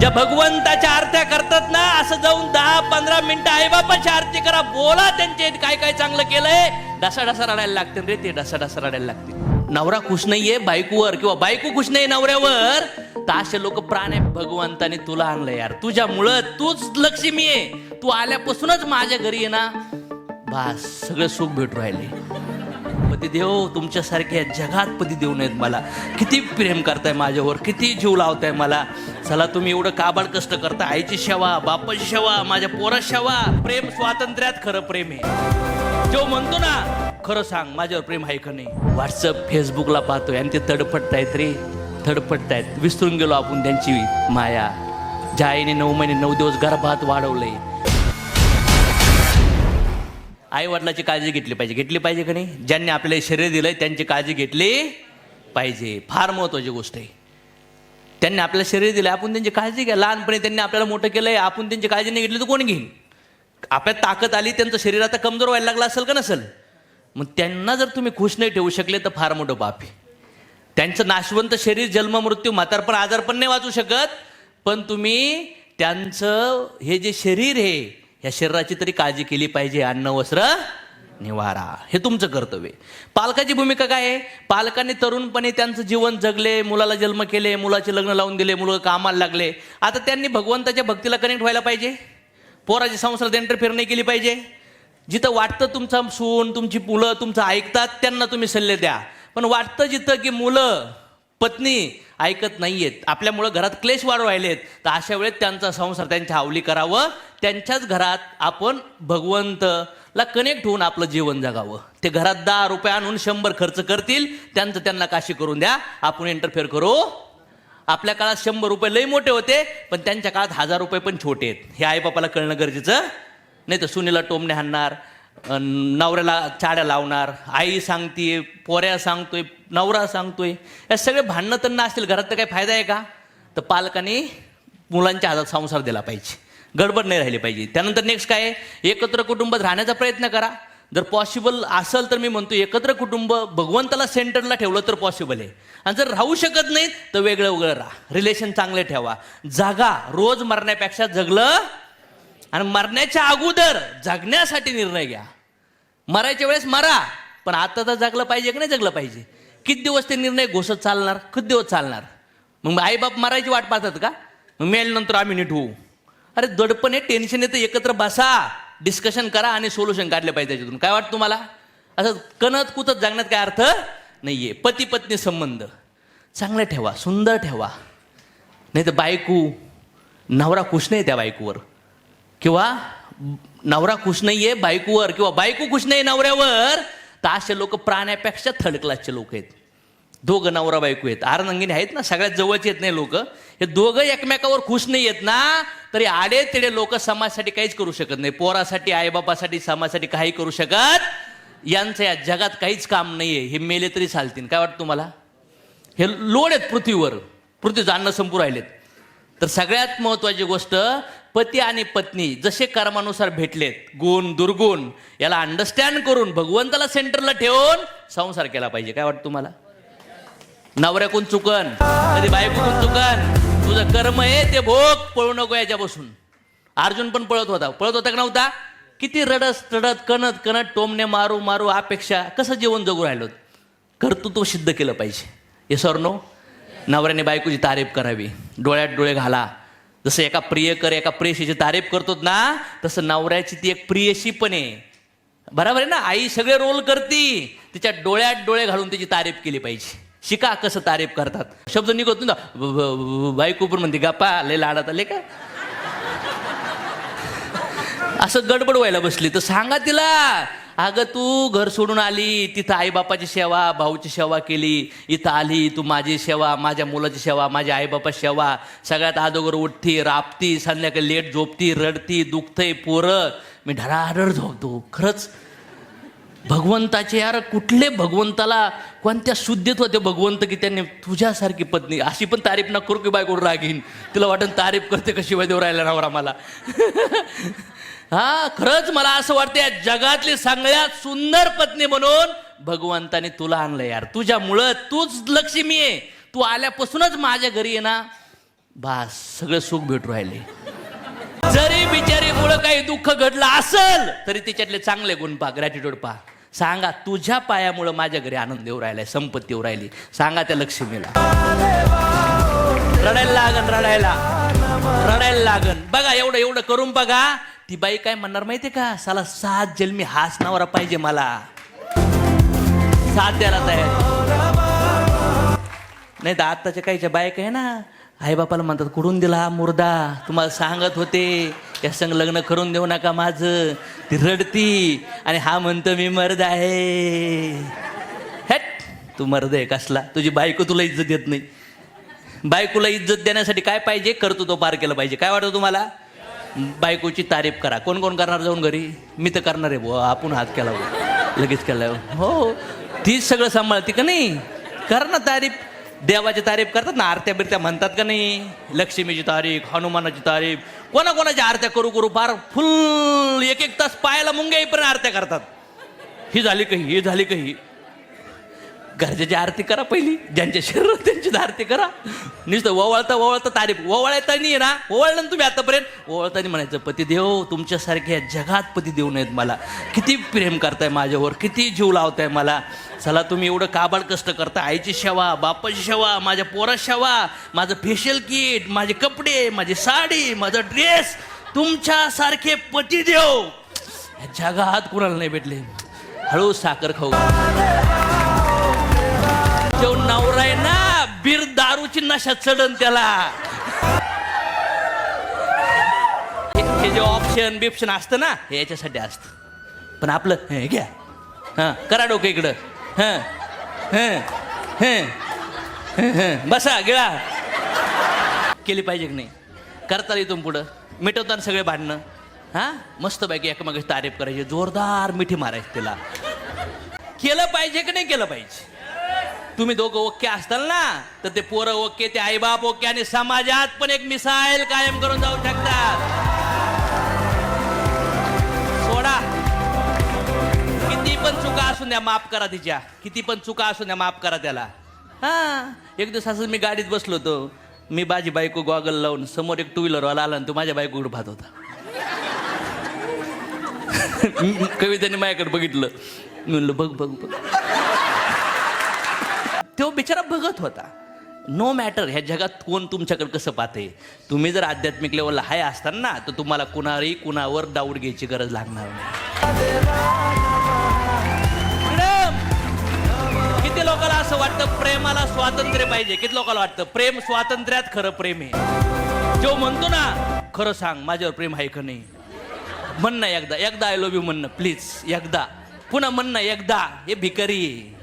ज्या भगवंताच्या आरत्या करतात ना असं जाऊन दहा पंधरा मिनिटं आई बापाची आरती करा बोला त्यांचे काय काय चांगलं केलंय. डसा डसा रडायला लागते रे ते डसा डसा रडायला लागते नवरा खुश नाहीये बायकोवर किंवा बायको खुश नाही नवऱ्यावर तर असे लोक प्राण आहे भगवंताने तुला आणलं यार. तुझ्यामुळं तूच लक्ष्मी आहे. तू आल्यापासूनच माझ्या घरी ये ना. बास सगळं सुख भेटू राहिले. पतिदेव तुमच्यासारख्या जगात पतिदेव देऊ नयेत मला. किती प्रेम करताय माझ्यावर किती जीव लावताय मला. चला तुम्ही एवढं काबाड कष्ट करता. आईची सेवा बापाची शेवा माझ्या पोरा शेवा प्रेम स्वातंत्र्यात खरं प्रेम आहे. जो म्हणतो ना खरं सांग माझ्यावर प्रेम आहे का नाही? व्हॉट्सअप फेसबुकला पाहतोय आणि ते तडफडतायत रे तडफडतायत विसरून गेलो आपण त्यांची माया. ज्या आईने नऊ महिने नऊ दिवस गर्भात वाढवलंय. आई वडिलाची काळजी घेतली पाहिजे. घेतली पाहिजे का नाही? ज्यांनी आपल्याला शरीर दिलंय त्यांची काळजी घेतली पाहिजे. फार महत्वाची गोष्ट आहे. त्यांनी आपल्याला शरीर दिलं आपण त्यांची काळजी घ्या. लहानपणी त्यांनी आपल्याला मोठं केलंय आपण त्यांची काळजी नाही घेतली तर कोण घेईन? आपल्यात ताकद आली त्यांचं शरीर आता कमजोर व्हायला लागलं असेल का नसेल? मग त्यांना जर तुम्ही खुश नाही ठेवू शकले तर फार मोठं पाप आहे. त्यांचं नाशवंत शरीर जन्म मृत्यू म्हातारपण आजारपण नाही वाचू शकत. पण तुम्ही त्यांचं हे जे शरीर आहे या शरीराची तरी काळजी केली पाहिजे. अन्न वस्त्र निवारा. हे तुमचं कर्तव्य पालकाची भूमिका काय आहे? पालकांनी तरुणपणे त्यांचं जीवन जगले मुलाला जन्म केले मुलाचे लग्न लावून दिले मुलं कामाला लागले. आता त्यांनी भगवंताच्या भक्तीला कनेक्ट व्हायला पाहिजे? पोराच्या संसारात एंटरफेअर नाही केली पाहिजे? जिथं वाटतं तुमचा सून तुमची मुलं तुमचं ऐकतात त्यांना तुम्ही सल्ले द्या. पण वाटतं जिथं की मुलं पत्नी ऐकत नाहीयेत. आपल्यामुळं घरात क्लेश वाढ राहिलेत. तर अशा वेळेत त्यांचा संसार त्यांच्या आवली करावं. त्यांच्याच घरात आपण भगवंतला कनेक्ट होऊन आपलं जीवन जगावं. ते घरात दहा रुपये आणून शंभर खर्च करतील. त्यांचं त्यांना काशी करून द्या. आपण इंटरफेअर करू. आपल्या काळात शंभर रुपये लई मोठे होते पण त्यांच्या काळात हजार रुपये पण छोटे आहेत. हे आईबापाला कळणं गरजेचं. नाही तर सुनीला टोमणे हाणणार. नवऱ्याला चाड्या लावणार आई सांगते पोऱ्या सांगतोय नवरा सांगतोय या सगळे भांडणं त्यांना असतील घरात तर काही फायदा आहे का? तर पालकांनी मुलांच्या हातात संसार दिला पाहिजे. गडबड नाही राहिली पाहिजे. त्यानंतर नेक्स्ट काय आहे? एकत्र कुटुंबात राहण्याचा प्रयत्न करा. जर पॉसिबल असेल तर मी म्हणतो एकत्र कुटुंब भगवंताला सेंटरला ठेवलं तर पॉसिबल आहे. आणि जर राहू शकत नाही तर वेगळं वेगळं राहा. रिलेशन चांगले ठेवा. जागा रोज मरण्यापेक्षा जगलं आणि मरण्याच्या अगोदर जगण्यासाठी निर्णय घ्या. मरायच्या वेळेस मरा पण आता तर जगलं पाहिजे की नाही जगलं पाहिजे? किती दिवस ते निर्णय घोषत चालणार? किती दिवस चालणार? मग आईबाप मरायची वाट पाहतात का? मग मेल्यानंतर आम्ही नीट होऊ. अरे दडपण आहे टेन्शन येतं एकत्र बसा. डिस्कशन करा आणि सोल्युशन काढले पाहिजे त्याच्यातून. काय वाटतं तुम्हाला? असं कणत कुतत जगण्यात काय अर्थ नाहीये. पती पत्नी संबंध. चांगले ठेवा सुंदर ठेवा. नाही तर बायकू नवरा खुश नाही त्या बायकोवर. किंवा नवरा खुश नाहीये बायकोवर किंवा बायको खुश नाही नवऱ्यावर तर असे लोक प्राण्यापेक्षा थर्ड क्लासचे लोक आहेत. दोघं नवरा बायको आहेत. आरनंगिनी आहेत ना सगळ्यात जवळचे येत नाही लोक. हे दोघं एकमेकावर खुश नाही आहेत ना तरी आडे तिडे लोक समाजासाठी काहीच करू शकत नाही. पोरासाठी आईबापासाठी समाजासाठी काही करू शकत यांचं या जगात काहीच काम नाहीये. हे मेले तरी चालतील. काय वाटतं तुम्हाला? हे लोड आहेत पृथ्वीवर. पृथ्वीचं अन्न संपू राहिलेत. तर सगळ्यात महत्वाची गोष्ट पती आणि पत्नी जसे कर्मानुसार भेटलेत गुण दुर्गुण याला अंडरस्टँड करून भगवंताला सेंटरला ठेवून संसार केला पाहिजे. काय वाटतं तुम्हाला? नवऱ्याकून चुकन कधी बायकोकून चुकन तुझं कर्म आहे ते भोग पळू नको याच्यापासून. अर्जुन पण पळत होता. पळत होता का नव्हता? किती रडत रडत कणत कणत टोमने मारू मारू अपेक्षा कसं जीवन जगू राहिलो कर्तृत्व सिद्ध केलं पाहिजे. हे सर नो नवऱ्याने बायकोची तारीफ करावी. डोळ्यात डोळे घाला. जसं एका प्रियकर एका प्रेयशीची तारीफ करतो ना तसं नवऱ्याची ती एक प्रियशी पण आहे. बरोबर आहे ना? आई सगळे रोल करती तिच्या डोळ्यात डोळे घालून तिची तारीफ केली पाहिजे. शिका कसं तारीफ करतात. शब्द निघतो ना बाई ब- म्हणते गप्पा लय लाडात आले का? असं गडबड व्हायला बसली. तर सांगा तिला अगं तू घर सोडून आली तिथं आईबापाची सेवा भाऊची सेवा केली इथं आली तू माझी सेवा माझ्या मुलाची सेवा माझ्या आईबापाची सेवा सगळ्यात अदोगर उठती राबती संध्याकाळी लेट झोपती रडती दुखतंय पोरं. मी ढराढर झोपतो खरंच. भगवंताचे यार कुठले भगवंताला कोणत्या शुद्धीत होते भगवंत की त्यांनी तुझ्यासारखी पत्नी? अशी पण तारीफ न करू की बायकोड रागीन. तिला वाटून तारीफ करते कशी देऊ राहिला नवरा मला? हा खरंच मला असं वाटतं या जगातली सगळ्यात सुंदर पत्नी म्हणून भगवंताने तुला आणलं यार. तुझ्यामुळं तूच लक्ष्मी आहे. तू आल्यापासूनच माझ्या घरी ये ना. बास सगळं सुख भेटू राहिले. जरी बिचारी मुळे काही दुःख घडलं असल तरी तिच्यातले चांगले गुण पा ग्रॅटिट्यूड पहा. सांगा तुझ्या पायामुळं माझ्या घरी आनंद येऊ राहिलाय संपत्ती येऊ राहिली. सांगा त्या लक्ष्मीला. रडायला लागन रडायला. रडायला लागन. बघा एवढं एवढं करून बघा. ती बाई काय म्हणणार माहितीये का? साला सात जन्मी हाच नवरा पाहिजे मला. साथ द्यायला तयार नाही तर आत्ताच्या काहीच्या बायका आहे ना आई बापाला म्हणतात कुठून दिला हा मुर्दा? तुम्हाला सांगत होते या संग लग्न करून देऊ नका माझं. ती रडती आणि हा म्हणतो मी मर्द आहे. हॅट तू मर्द आहे कसला? तुझी बायको तुला इज्जत देत नाही. बायकोला इज्जत देण्यासाठी काय पाहिजे? करतो तो पार केला पाहिजे. काय वाटतं तुम्हाला? बायकोची तारीफ करा. कोण कोण करणार जाऊन घरी? मी तर करणार आहे बुवा. आपण हात केला लगेच केला. हो, हो. तीच सगळं सांभाळते का नाही? कर ना तारीफ. देवाची तारीफ करतात ना आरत्या बिरत्या म्हणतात का नाही? लक्ष्मीची तारीफ हनुमानाची तारीफ. कोणाकोणाच्या आरत्या करू करू फार फुल एक एक तास पायाला मुंग्या पण आरत्या करतात. ही झाली काही ही झाली काही गरजेची आरती करा पहिली ज्यांच्या शरीरात त्यांची आरती करा. नुसतं ओवळता ओवळता तारीफ. ओवळता ना ओवळलं ना तुम्ही आतापर्यंत? ओवळतानी म्हणायचं पतिदेव तुमच्यासारखे या जगात पतिदेव नाहीत मला. किती प्रेम करताय माझ्यावर किती जीव लावताय मला. चला तुम्ही एवढं काबाड कष्ट करता. आईची सेवा बापाची सेवा माझ्या पोरा सेवा माझं फेशियल किट माझे कपडे माझी साडी माझा ड्रेस तुमच्यासारखे पतिदेव जगात कुणाला नाही भेटले. हळू साखर खाऊ. नवरा आहे ना बीर दारूची नशा चढन त्याला. हे जे ऑप्शन बिप्शन असतं ना हे याच्यासाठी असतं. पण आपलं हे घ्या. हां करा डोकं इकडं. हां हं हं हं, हं. बसा गिळा. केली पाहिजे की नाही? करता इथून पुढं. मिटवताना सगळे भांडणं. हां मस्तपैकी एकमेकाची तारीफ करायची. जोरदार मिठी मारायची तिला केलं पाहिजे की नाही केलं पाहिजे? तुम्ही दोघं ओके असताल ना तर ते पोरं ओके ते आईबाप ओके आणि समाजात पण एक मिसाईल कायम करून जाऊ शकतात. सोडा. किती पण चुका असून द्या माफ करा तिच्या. किती पण चुका असून द्या माफ करा त्याला. हा. एक दिवस असं मी गाडीत बसलो होतो. मी माझी बायको गॉगल लावून समोर एक टू व्हीलरवाला आला आणि तो माझ्या बायकोकडे पाहत होता. कवितेने माझ्याकडे बघितलं. मी म्हणलं बघ बघ बघ. तो बिचारा बघत होता. नो मॅटर ह्या जगात कोण तुमच्याकडे कसं पाहते? तुम्ही जर आध्यात्मिक लेवलला हाय असताना तर तुम्हाला कुणावरही कुणावर डाऊट घ्यायची गरज लागणार नाही. किती लोकांना असं वाटतं प्रेमाला स्वातंत्र्य पाहिजे? किती लोकांना वाटतं? प्रेम स्वातंत्र्यात खरं प्रेम आहे. जो म्हणतो ना खरं सांग माझ्यावर प्रेम आहे का नाही? म्हण ना एकदा एकदा आय लव्ह यू म्हणणं प्लीज एकदा. पुन्हा म्हणणं एकदा हे भिकारी आहे.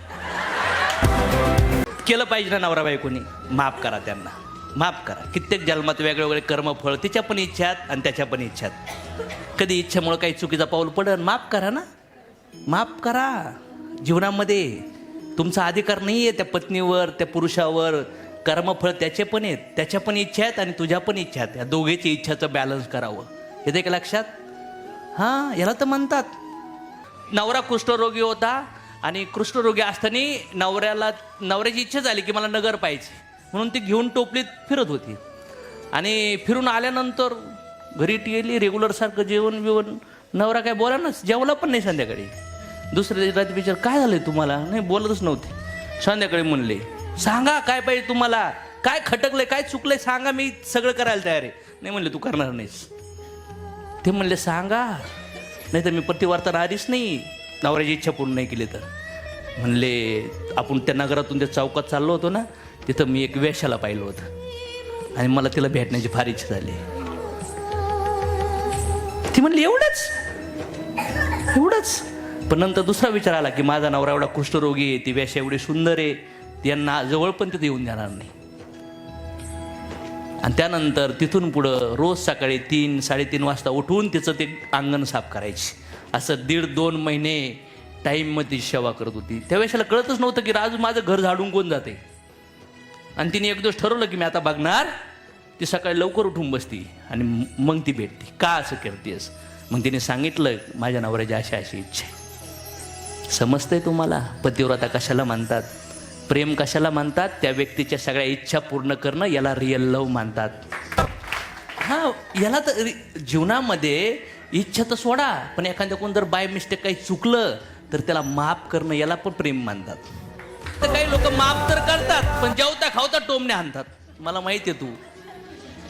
केलं पाहिजे ना नवरा बायकोनी? माफ करा त्यांना. माफ करा. कित्येक जन्मात वेगळे वेगळे कर्मफळ तिच्या पण इच्छात आणि त्याच्या पण इच्छात कधी इच्छेमुळं काही चुकीचा पाऊल पडन माफ करा ना. माफ करा. जीवनामध्ये तुमचा अधिकार नाही आहे त्या पत्नीवर त्या पुरुषावर. कर्मफळ त्याचे पण आहेत त्याच्या पण इच्छा आहेत आणि तुझ्या पण इच्छा आहेत. या दोघेची इच्छाचं बॅलन्स करावं. येते का लक्षात? हां याला तर म्हणतात. नवरा कुष्ठरोगी होता आणि कृष्णरोगी असताना नवऱ्याला नवऱ्याची इच्छा झाली की मला नगर पाहिजे म्हणून ती घेऊन टोपलीत फिरत होती. आणि फिरून आल्यानंतर घरी गेली रेग्युलर सारखं जेवण बिवण. नवरा काय बोला ना जेवला पण नाही संध्याकाळी. दुसऱ्या रात्री विचार काय झालं तुम्हाला? नाही बोलतच नव्हते. संध्याकाळी म्हणले सांगा काय पाहिजे तुम्हाला? काय खटकलंय काय चुकलंय सांगा मी सगळं करायला तयार आहे. नाही म्हणले तू करणार नाहीस. ते म्हणले सांगा. नाही तर मी प्रतिवार्ता राहलीच नाही. नवऱ्याची इच्छा पूर्ण नाही केली तर. म्हणले आपण त्या नगरातून त्या चौकात चाललो होतो ना तिथं मी एक वेशाला पाहिलं होतं. आणि मला तिला भेटण्याची फार इच्छा झाली. ती म्हणली एवढंच? एवढंच? पण नंतर दुसरा विचार आला की माझा नवरा एवढा कुष्ठरोगी आहे ती वेशा एवढी सुंदर आहे त्यांना जवळ पण तिथे येऊन जाणार नाही. आणि त्यानंतर तिथून पुढं रोज सकाळी तीन साडेतीन वाजता उठून तिचं ते अंगण साफ करायची. असं दीड दोन महिने टाईममध्ये सेवा करत होती. त्यावेळेला कळतच नव्हतं की राजू माझं घर झाडून कोण जाते? आणि तिने एक दिवस ठरवलं की मी आता बघणार ती सकाळी लवकर उठून बसती आणि मग ती भेटते. का असं करतेस? मग तिने सांगितलं माझ्या नवऱ्याची अशी अशी इच्छा आहे. समजतंय तुम्हाला? पतिव्रता कशाला मानतात? प्रेम कशाला मानतात? त्या व्यक्तीच्या सगळ्या इच्छा पूर्ण करणं याला रिअल लव मानतात. हा याला तर रि- जीवनामध्ये इच्छा तर सोडा पण एखाद्या कोण जर बाय मिस्टेक काही चुकलं तर त्याला माफ करणं याला पण प्रेम मानतात. तर काही लोक माफ तर करतात पण जेवता खावता टोमणे आणतात मला माहिती आहे तू.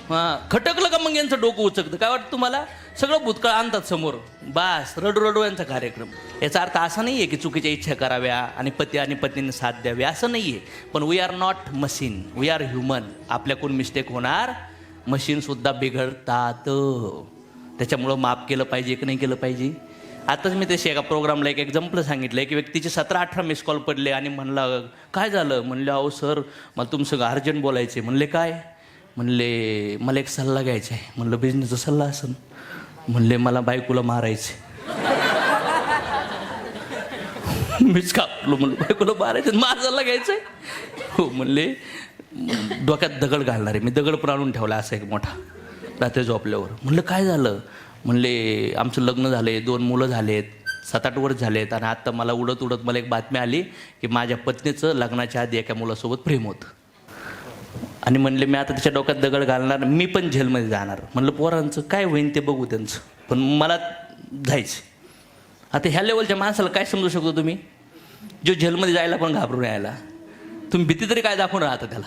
हा खटकलं का मग यांचं डोकं उचकतं? काय वाटतं तुम्हाला? सगळं भूतकाळ आणतात समोर. बास रडू रडू यांचा कार्यक्रम. याचा अर्थ असा नाही आहे की चुकीच्या इच्छा कराव्या आणि पती आणि पत्नीने साथ द्यावी असं नाही आहे पण we are not machine we are human आपल्याकडून मिस्टेक होणार? मशीनसुद्धा बिघडतात. त्याच्यामुळं माफ केलं पाहिजे की नाही केलं पाहिजे? आताच मी तशी एका प्रोग्रामला एक एक्झाम्पल सांगितलं. की व्यक्तीचे सतरा अठरा मिस कॉल पडले आणि म्हणला काय झालं? म्हणलं अहो सर मला तुमचं अर्जंट बोलायचे म्हणले काय? म्हणले मला एक सल्ला घ्यायचा आहे म्हणलं बिझनेसचा सल्ला असेल म्हणले मला बायकोला मारायचे मीच कापलो म्हणलं बायकोला मारायचं माझा सल्ला घ्यायचं आहे हो म्हणले डोक्यात दगड घालणार आहे. मी दगड पण आणून ठेवला असा एक मोठा. रात्री झोपल्यावर. म्हणलं काय झालं? म्हणले आमचं लग्न झाले दोन मुलं झालेत सात आठ वर्ष झालेत आणि आत्ता मला उडत उडत मला एक बातमी आली की माझ्या पत्नीचं लग्नाच्या आधी एका मुलासोबत प्रेम होतं. आणि म्हणले मी आता त्याच्या डोक्यात दगड घालणार मी पण झेलमध्ये जाणार. म्हणलं पोरांचं काय होईन ते बघू त्यांचं पण मला जायचं आता ह्या लेवलच्या माणसाला काय समजू शकतो तुम्ही? जो झेलमध्ये जायला पण घाबरून यायला. तुम्ही भीती तरी काय दाखवून राहता त्याला?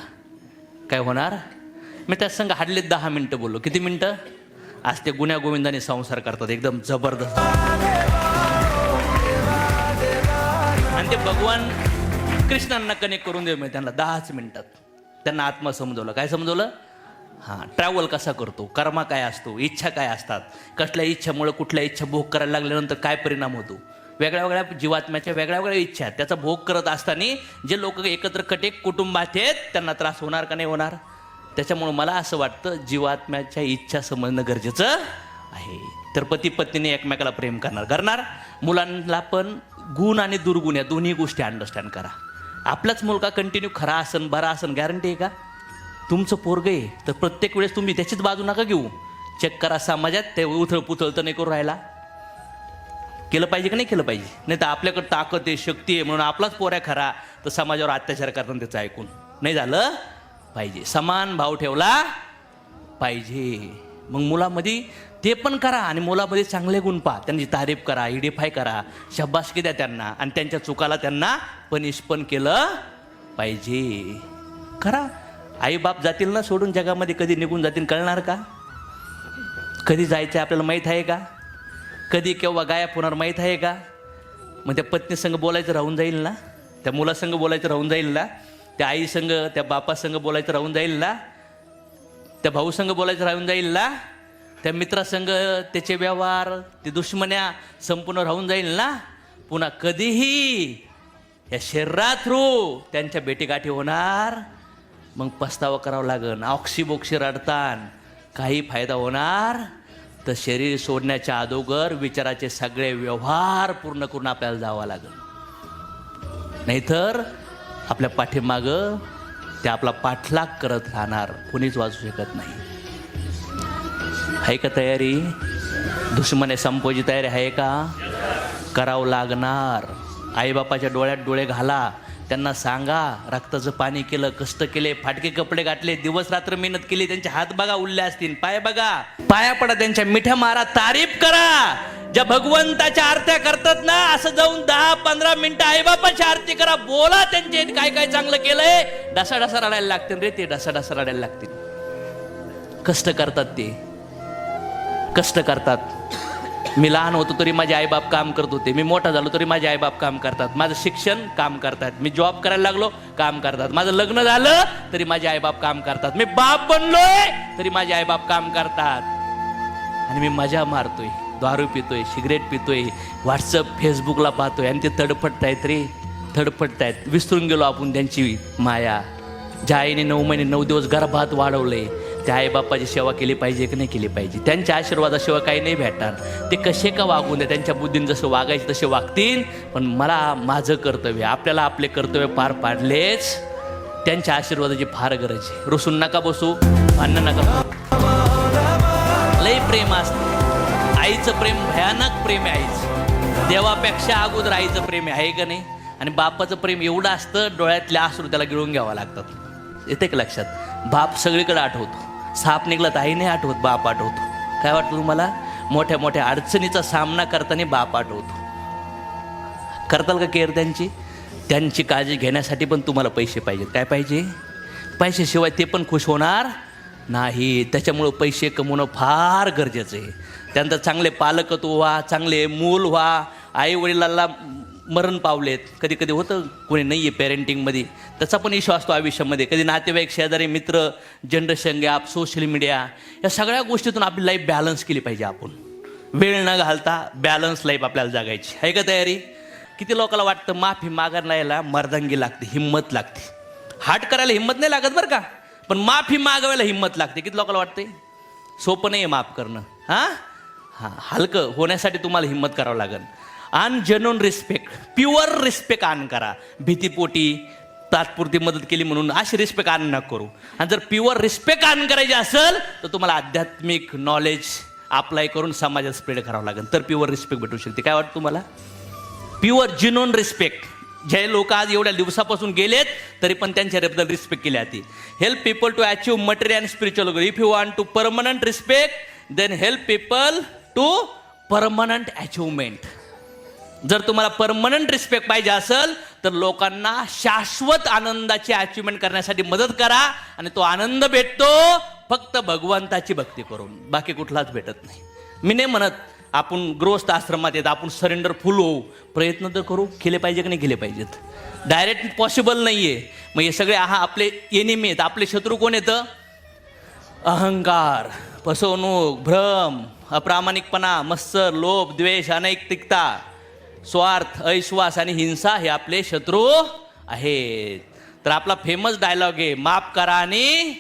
काय होणार? मी त्या संघ हाडले दहा मिनटं बोललो. किती मिनटं? आज ते गुन्ह्या गोविंदाने संसार करतात एकदम जबरदस्त. आणि ते भगवान कृष्णांना कनेक्ट करून देऊ मी त्यांना दहाच मिनिटात. त्यांना आत्मा समजवलं. काय समजवलं? हां ट्रॅव्हल कसा करतो? कर्मा काय असतो? इच्छा काय असतात? कसल्या इच्छामुळे कुठल्या इच्छा भोग करायला लागल्यानंतर काय परिणाम होतो? वेगळ्या वेगळ्या जीवात्म्याच्या वेगळ्या वेगळ्या इच्छा आहेत. त्याचा भोग करत असताना जे लोक एकत्र कटेक कुटुंबात आहेत त्यांना त्रास होणार का नाही होणार? त्याच्यामुळं मला असं वाटतं जीवात्म्याच्या इच्छा समजणं गरजेचं आहे. तर पती पत्नीने एकमेकाला प्रेम करणार करणार. मुलांना पण गुण आणि दुर्गुण या दोन्ही गोष्टी अंडरस्टँड करा. आपलाच मुलगा कंटिन्यू खरा असन बरा असन गॅरंटी आहे का? तुमचं पोरग आहे तर प्रत्येक वेळेस तुम्ही त्याचीच बाजू नका घेऊ. चेक करा समाजात ते उथळ पुथळ तर नाही करू राहिला. केलं पाहिजे का नाही केलं पाहिजे? नाही तर आपल्याकडे ताकद आहे शक्ती आहे म्हणून आपलाच पोऱ्या खरा तर समाजावर अत्याचार करताना त्याचं ऐकून. नाही झालं? पाहिजे. समान भाव ठेवला पाहिजे. मग मुलामध्ये ते पण करा आणि मुलामध्ये चांगले गुण पहा. त्यांची तारीफ करा हिडीफाय करा. शब्बासकी द्या त्यांना आणि त्यांच्या चुकाला त्यांना पनिश पण केलं पाहिजे. करा. आई बाप जातील ना सोडून? जगामध्ये कधी निघून जातील कळणार का? कधी जायचं आपल्याला माहीत आहे का? कधी केव्हा गायब होणार माहीत आहे का? मग त्या पत्नीसंग बोलायचं राहून जाईल ना? त्या मुलासंग बोलायचं राहून जाईल ना? त्या आईसंग त्या बापासंग बोलायचं राहून जाईल ना? त्या भाऊसंग बोलायचं राहून जाईल ना? त्या मित्रासंग त्याचे व्यवहार ते दुश्मन्या संपूर्ण राहून जाईल ना? पुन्हा कधीही या शरीरा थ्रू त्यांच्या भेटीगाठी होणार. मग पस्तावा करावा लागन ऑक्सिबोक्सी रडतान काही फायदा होणार. तर शरीर सोडण्याच्या अगोदर विचाराचे सगळे व्यवहार पूर्ण करून आपल्याला जावं लागेल नाहीतर आपल्या पाठीमागं ते आपला पाठलाग करत राहणार कोणीच वाचू शकत नाही. आहे का तयारी? दुश्मने संपवायची तयारी आहे का? करावं लागणार. आईबापाच्या डोळ्यात डोळे घाला. त्यांना सांगा रक्ताचं पाणी केलं कष्ट केले फाटके कपडे घातले दिवस रात्र मेहनत केली त्यांचे हात बघा उरले असतील. पाय बघा. पाया पडा त्यांच्या मिठ्या मारा तारीफ करा. ज्या भगवंताच्या आरत्या करतात ना असं जाऊन दहा पंधरा मिनिटं आईबापाची आरती करा बोला त्यांचे काय काय चांगलं केलंय. डसा डसा रडायला लागतील रे ते डसा डसा रडायला लागतील. कष्ट करतात ते. कष्ट करतात. मी लहान होतो तरी माझे आईबाप काम करत होते. मी मोठा झालो तरी माझे आईबाप काम करतात. माझं शिक्षण काम करतात. मी जॉब करायला लागलो काम करतात. माझं लग्न झालं तरी माझे आईबाप काम करतात. मी बाप बनलोय तरी माझे आईबाप काम करतात. आणि मी मजा मारतोय. दारू पितोय सिगरेट पितोय व्हॉट्सअप फेसबुकला पाहतोय आणि ते तडफडतायत रे तडफडतायत विसरून गेलो आपण त्यांची माया. ज्या आईने नऊ महिने नऊ दिवस गर्भात वाढवले त्या आईबापाची सेवा केली पाहिजे की नाही केली पाहिजे? त्यांच्या आशीर्वादाशिवाय काही नाही भेटणार. ते कसे का वागून द्या? त्यांच्या बुद्धीने जसं वागायचे तसे वागतील. पण मला माझं कर्तव्य आपल्याला आपले कर्तव्य पार पाडलेच त्यांच्या आशीर्वादाची फार गरज आहे. रुसून नका बसू अन्न नका लय प्रेम असतं. आईचं प्रेम भयानक प्रेम आहेच देवापेक्षा अगोदर आईचं प्रेम आहे का नाही? आणि बापाचं प्रेम एवढं असतं डोळ्यातल्या आसरू त्याला गिळून घ्यावं लागतात येते का लक्षात? बाप सगळीकडे आठवतो. साप निघला तर आई नाही आठवत बाप आठवतो. काय वाटतं तुम्हाला? मोठ्या मोठ्या अडचणीचा सामना करताना बाप आठवतो. करताल का केअर त्यांची? त्यांची काळजी घेण्यासाठी पण तुम्हाला पैसे पाहिजेत. काय पाहिजे? पैशाशिवाय ते पण खुश होणार नाही. त्याच्यामुळं पैसे कमवणं फार गरजेचं आहे. त्यांचा चांगले पालकत्व व्हा चांगले मूल व्हा. आई वडिलांना मरण पावलेत. कधी कधी होतं कोणी नाही आहे पेरेंटिंगमध्ये त्याचा पण इश्यू असतो आयुष्यामध्ये. कधी नातेवाईक शेजारी मित्र जनरेशन गॅप सोशल मीडिया या सगळ्या गोष्टीतून आपली लाईफ बॅलन्स केली पाहिजे आपण. वेळ न घालता बॅलन्स लाईफ आपल्याला जगायची. आहे का तयारी? किती लोकांना वाटतं माफी मागायला मर्दांगी लागते हिंमत लागते. हाट करायला हिंमत नाही लागत बरं का. पण माफी मागवायला हिंमत लागते. किती लोकांना वाटते सोपं नाही आहे माफ करणं. हां? हां हलकं होण्यासाठी तुम्हाला हिंमत करावं लागेल. अन जेन्युन रिस्पेक्ट प्युअर रिस्पेक्ट आण करा. भीतीपोटी तात्पुरती मदत केली म्हणून अशी रिस्पेक्ट आण न करू. आणि जर प्युअर रिस्पेक्ट आण करायची असेल तर तुम्हाला आध्यात्मिक नॉलेज अप्लाय करून समाजात स्प्रेड करावं लागेल. तर प्युअर रिस्पेक्ट भेटू शकते. काय वाटतं तुम्हाला? प्युअर जिनोन रिस्पेक्ट जे लोक आज एवढ्या दिवसापासून गेलेत तरी पण त्यांच्याबद्दल रिस्पेक्ट केली जाते. Help people to achieve material and spiritual if you want to permanent respect then help people to permanent achievement जर तुम्हाला परमनंट रिस्पेक्ट पाहिजे असेल तर लोकांना शाश्वत आनंदाची अचिव्हमेंट करण्यासाठी मदत करा आणि तो आनंद भेटतो फक्त भगवंताची भक्ती करून. बाकी कुठलाच भेटत नाही. मी नाही म्हणत आपण गृहस्थ आश्रमात येत आपण सरेंडर फुल होऊ. प्रयत्न तर करू केले पाहिजे की नाही केले पाहिजेत. डायरेक्ट पॉसिबल नाही आहे मग हे सगळे हा आपले एनिमी आहेत आपले शत्रू कोण येतं? अहंकार. फसवणूक भ्रम अप्रामाणिकपणा मत्सर लोभ द्वेष अनैतिकता स्वार्थ अविश्वास आणि हिंसा हे आपले शत्रू आहेत. तर आपला फेमस डायलॉग आहे माफ करा आणि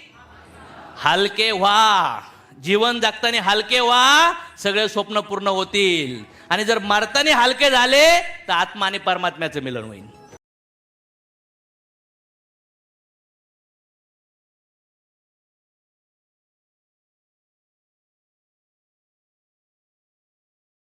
हलके व्हा. जीवन जगताना हलके व्हा सगळे स्वप्न पूर्ण होतील. आणि जर मरताना हलके झाले तर आत्मा आणि परमात्म्याचं मिलन होईल.